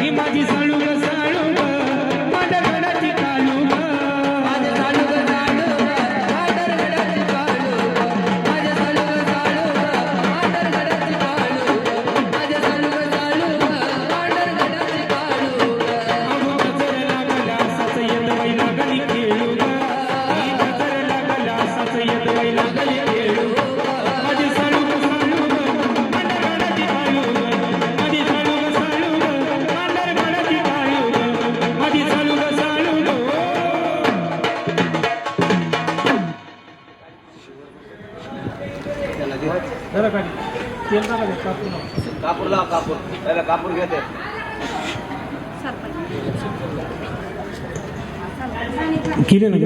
Imagine. कापूर लाव. कापूर त्याला कापूर घेते. केले ना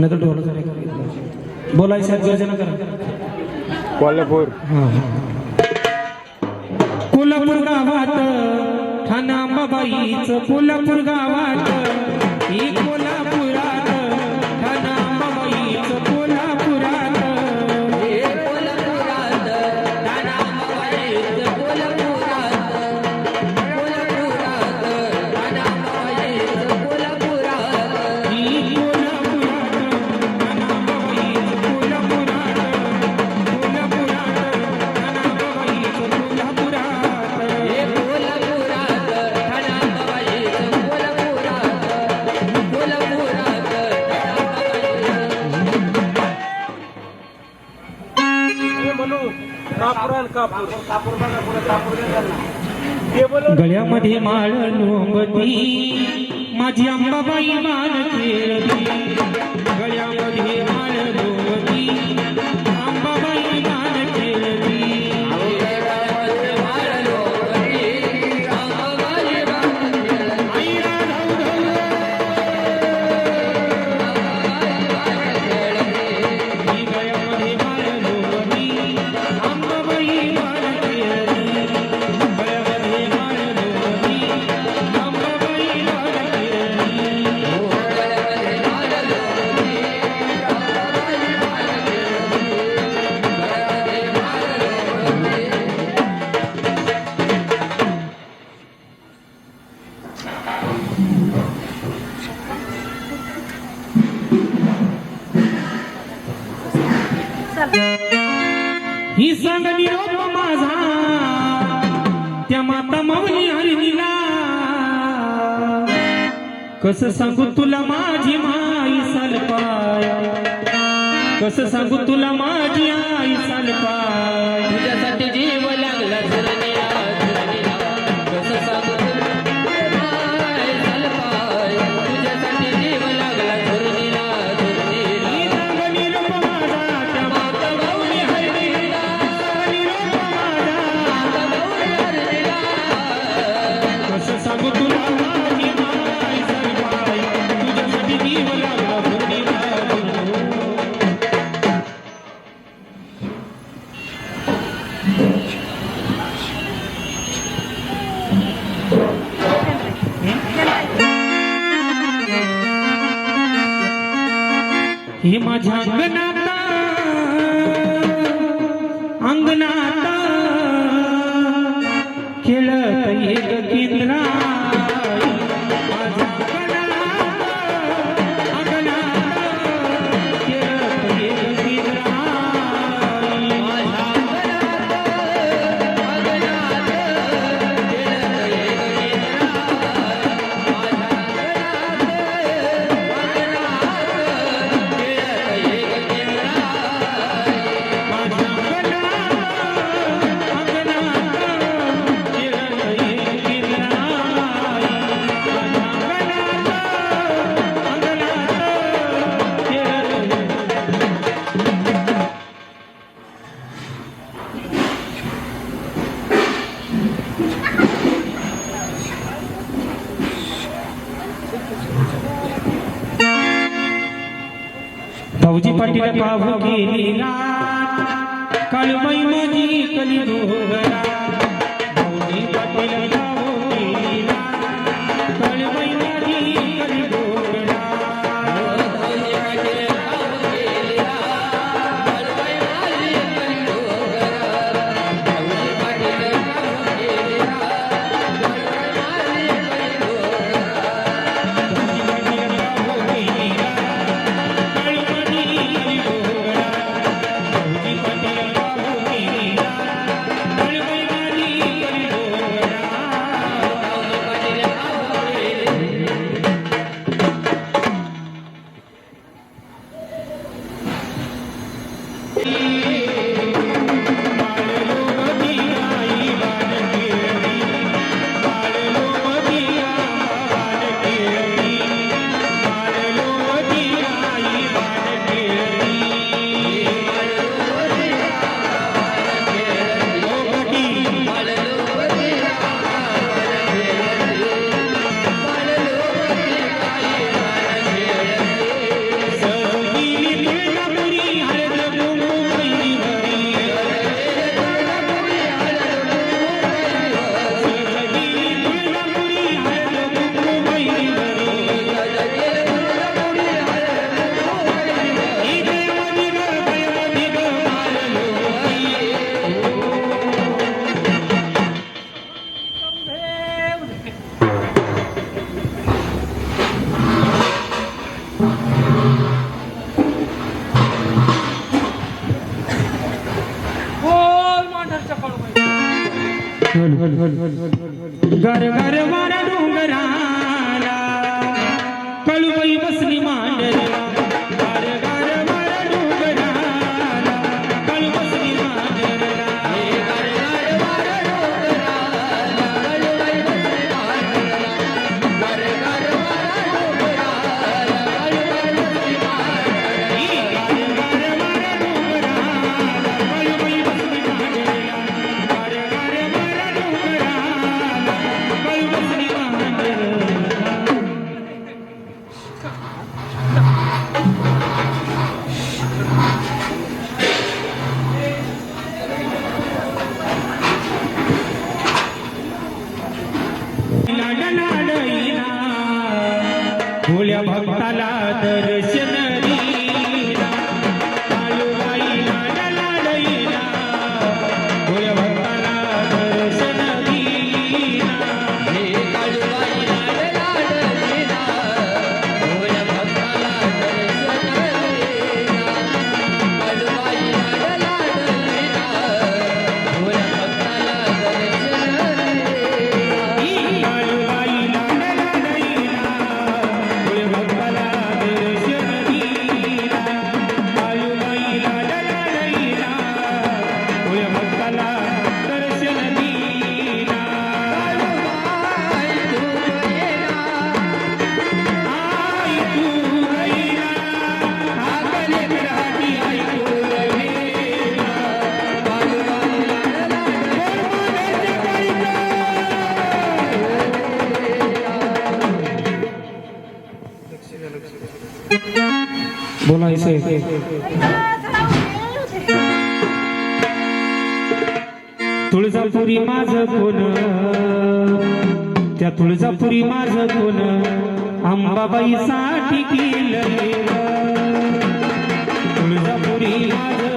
नका डोळा बोलायचं गर्जना करा. कोल्हापूर. कोल्हापूर गावात ठाणा अंबाबाईचं कोल्हापूर गावात ही घेतात ना गळ्यामध्ये माळ लोंबती माझी अंबाबाई मान खेळती ही सांग निरोप माझा त्या माता माऊली हरिणीला. कस सांगू तुला माझी माई सलपाय? कस सांगू तुला माझी आई सलपाय? भाऊजी पाटील पाहू गेली रात काळबाई माझी कली डोहरा भाऊजी Patil Paloma ¡Suscríbete al canal! Tuljapuri माझ कोण? त्या तुळजापुरी माझ कोण? अंबाबाई साठी केलं तुळजापुरी माझ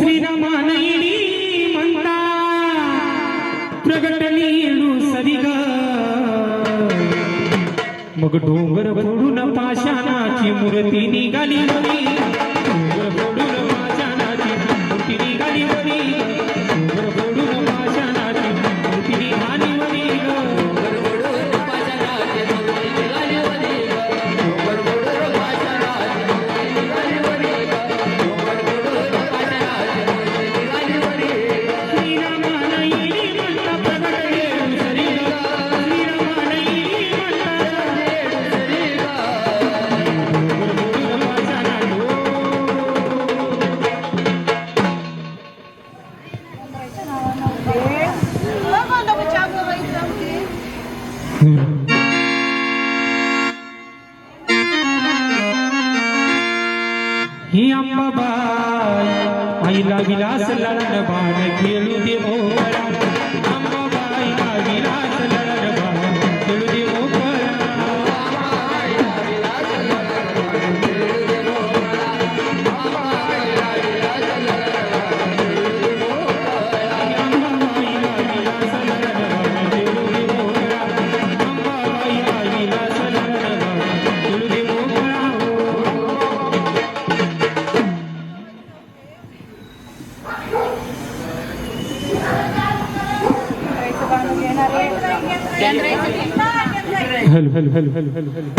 ಶ್ರೀರಾಮನೈಡಿ ಮಂತ प्रगटलीडू सदिग. मग डोंगर फोडून पाषाणाची मूर्ती निघाली डोंगर फोडून पाषाणाची मूर्ती निघाली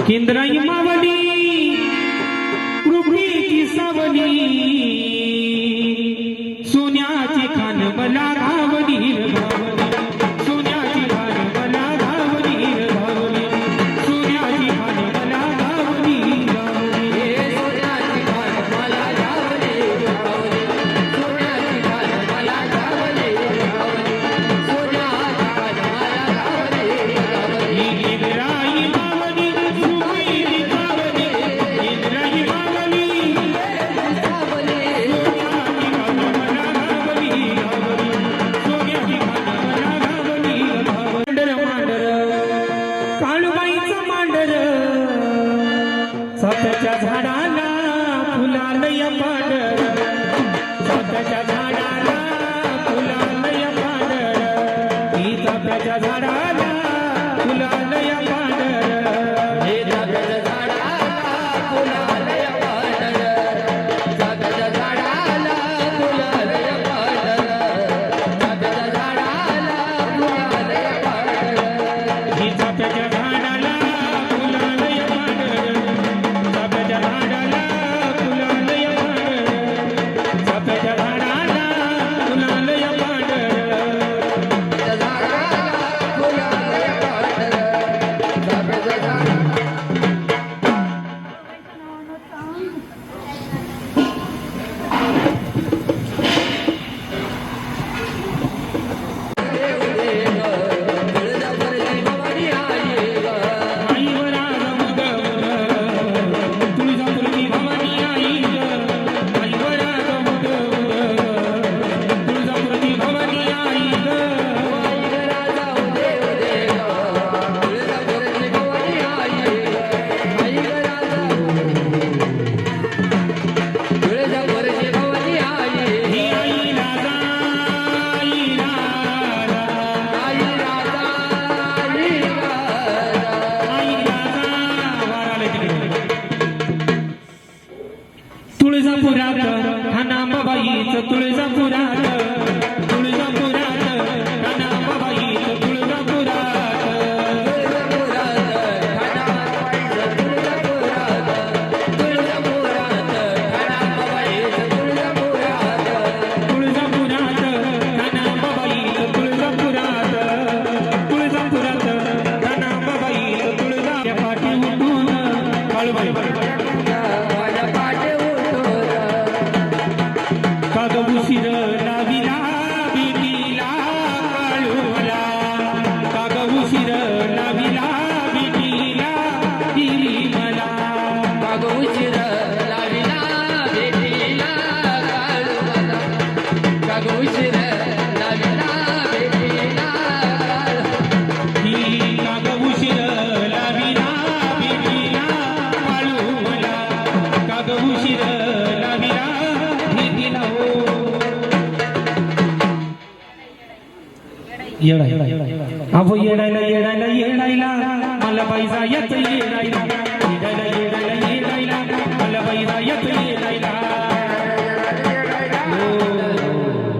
¿Quién de no गुलाबाच्या झाडाला फुलाला Navidad. अहो येडायला येडायला येडायला मला पैसा येत येडायला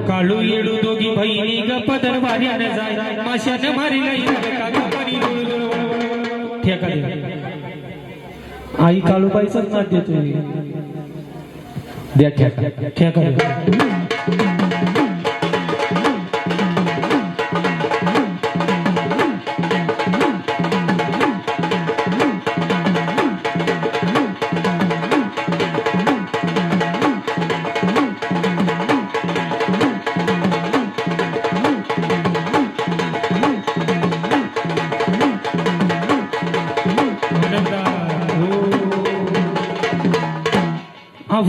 काळू येडू दोघी बहिणी ग वाऱ्याने जाय. माशाने मारीला आई काळूबाईचंच नाद देतोय. द्या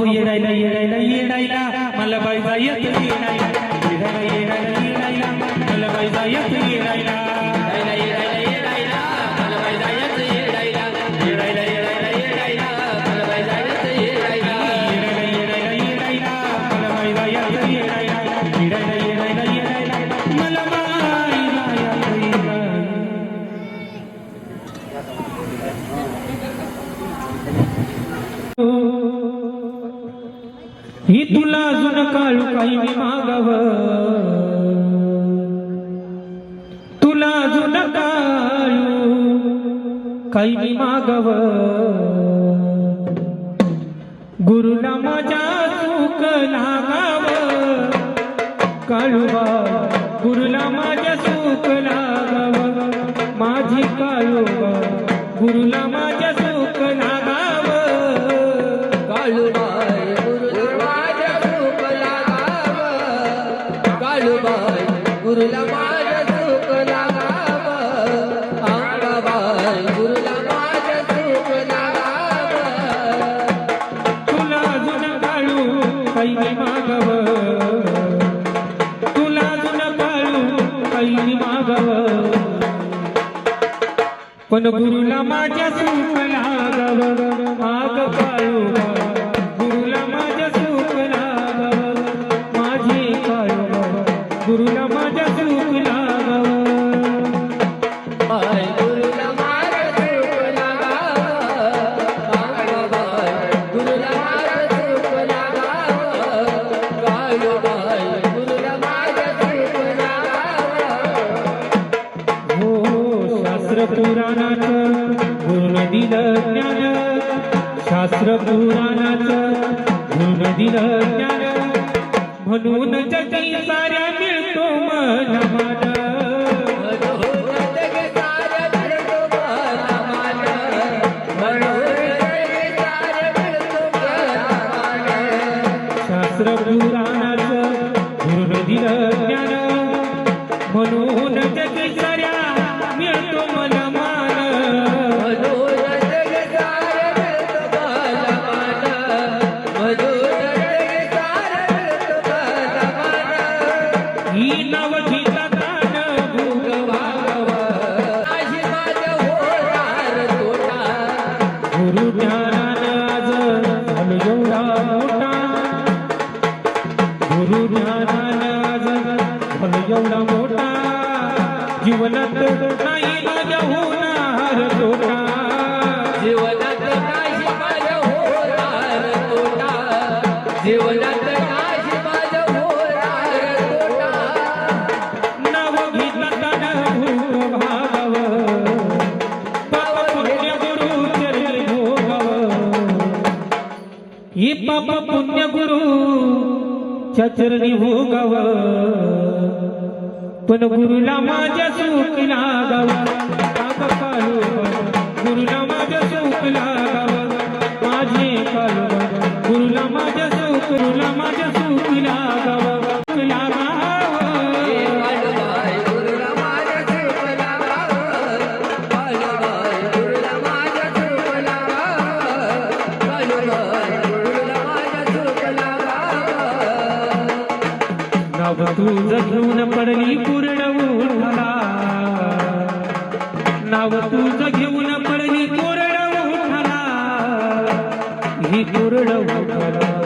ఏడైనా ఏడైనా ఏడైనా మళ్ళీ బయట ही तुला अजून काळू काही मी मागाव. तुला अजून काळू काही मी मागाव. गुरुला माझ्या सुख लागाव. काळूबा गुरुला माझ्या सुख लागाव. माझी काळूबा गुरुला माझ्या पण गुरुला माझ्या सुख लागव. गुरुला माझ्या सुख लागव. माझी पाळू गुरुला माझ्या सुख लागव. हो, हो, पुराणाचं गुण दिलं ज्ञान म्हणून जगी साऱ्या मिळतो मन बाबा पुण्य गुरु चरणी हो भोगाव पण गुरुला माझ्या तू घेऊन पडली पूर्ण उठाला. नाव तुझं घेऊन पडली पूर्ण उठाला. ही पूर्ण उठाला.